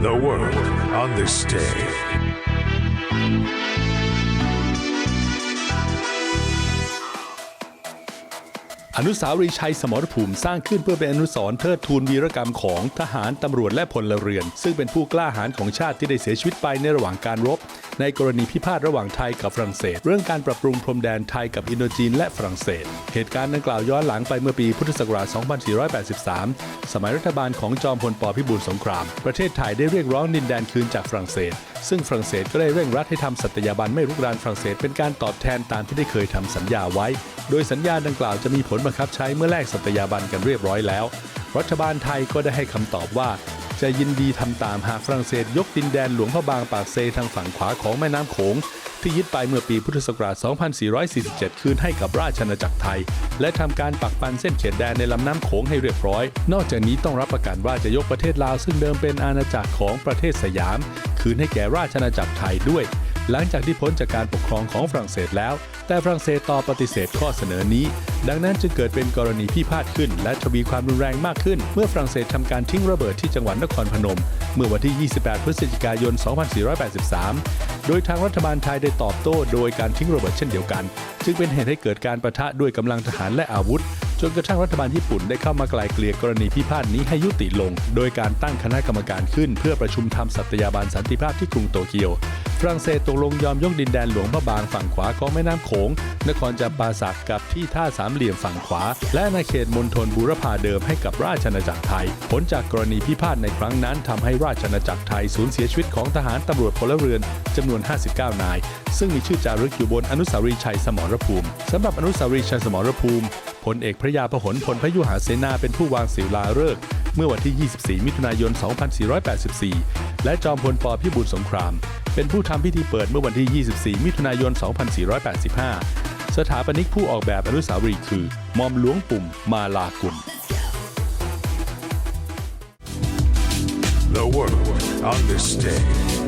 The world on this day. อนุสาวรีย์ชัยสมรภูมิสร้างขึ้นเพื่อเป็นอนุสรณ์เทิดทูนวีรกรรมของทหารตำรวจและพลเรือน ซึ่งเป็นผู้กล้าหาญของชาติที่ได้เสียชีวิตไปในระหว่างการรบ ในกรณีพิพาทระหว่างไทยกับฝรั่งเศส เรื่องการปรับปรุงพรมแดนไทยกับอินโดจีนและฝรั่งเศส เหตุการณ์ดังกล่าวย้อนหลังไปเมื่อปีพุทธศักราช 2483 สมัยรัฐบาลของจอมพลปพิบูลสงคราม ประเทศไทยได้เรียกร้องดินแดนคืนจากฝรั่งเศส ซึ่งฝรั่งเศสก็ได้เร่งรัดให้ทำสัตยาบันไม่รุกรานฝรั่งเศสเป็นการตอบแทนตามที่ได้เคยทำสัญญาไว้ โดยสัญญาดังกล่าวจะมีผลบังคับใช้เมื่อแลกสัตยาบันกันเรียบร้อยแล้ว รัฐบาลไทยก็ได้ให้คำตอบว่า จะยินดีทำตามหากฝรั่งเศสยกดินแดนหลวงพระบางปากเซทางฝั่งขวาของแม่น้ำโขง ที่ยึดไปเมื่อปีพุทธศักราช 2447 คืนให้กับราชอาณาจักรไทย และทำการปักปันเส้นเขตแดนในลำน้ำโขงให้เรียบร้อย นอกจากนี้ต้องรับประกันว่าจะยกประเทศลาวซึ่งเดิมเป็นอาณาจักรของประเทศสยาม คืนให้แก่ราชอาณาจักรไทยด้วย หลังจากที่พ้นจากการปกครองของฝรั่งเศสแล้ว แต่ฝรั่งเศสตอบปฏิเสธข้อเสนอนี้ ดังนั้นจึงเกิดเป็นกรณีพิพาทขึ้น และทวีความรุนแรงมากขึ้น เมื่อฝรั่งเศสทำการทิ้งระเบิดที่จังหวัดนครพนม เมื่อวันที่ 28 พฤศจิกายน 2483 โดยทางรัฐบาลไทยได้ตอบโต้ โดยการทิ้งระเบิดเช่นเดียวกัน จึงเป็นเหตุให้เกิดการประทะด้วยกำลังทหารและอาวุธ จนกระทั่งรัฐบาลญี่ปุ่นได้เข้ามาไกลเกลี่ยกรณีพิพาทนี้ให้ยุติลง โดยการตั้งคณะกรรมการขึ้น เพื่อประชุมทำสัตยาบันสันติภาพที่กรุงโตเกียว ฝรั่งเศสตกลงยอมยกดินแดนหลวงพระบางฝั่งขวาของแม่น้ำโขง นครจำปาสักกับที่ท่าสามเหลี่ยมฝั่งขวา และอาณาเขตมณฑลบูรพาเดิมให้กับราชอาณาจักรไทย ผลจากกรณีพิพาทในครั้งนั้นทำให้ราชอาณาจักรไทยสูญเสียชีวิตของทหารตำรวจพลเรือนจำนวน 59 นาย ซึ่งมีชื่อจารึกอยู่บนอนุสาวรีย์ชัยสมรภูมิสำหรับอนุสาวรีย์ชัยสมรภูมิพลเอกพระยาพหลพลพยุหาเสนาเป็นผู้วางศิลาฤกษ์เมื่อวันที่ 24 มิถุนายน 2484 และจอมพลปพิบูลสงคราม เป็นผู้ทำพิธีเปิดเมื่อวันที่ 24 มิถุนายน 2485 สถาปนิกผู้ออกแบบอนุสาวรีย์คือมอมหลวงปุ่มมาลากุล The world on this day.